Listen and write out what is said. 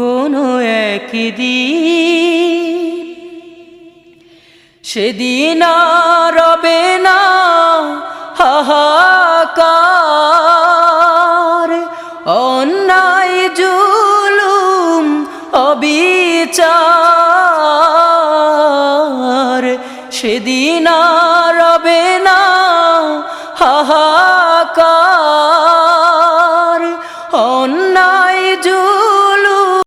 কোনো একদিন। সেদিন রবে না হাহাকার। অন্যায় জুলুম অবিচার। সেদিন রবে না হাহা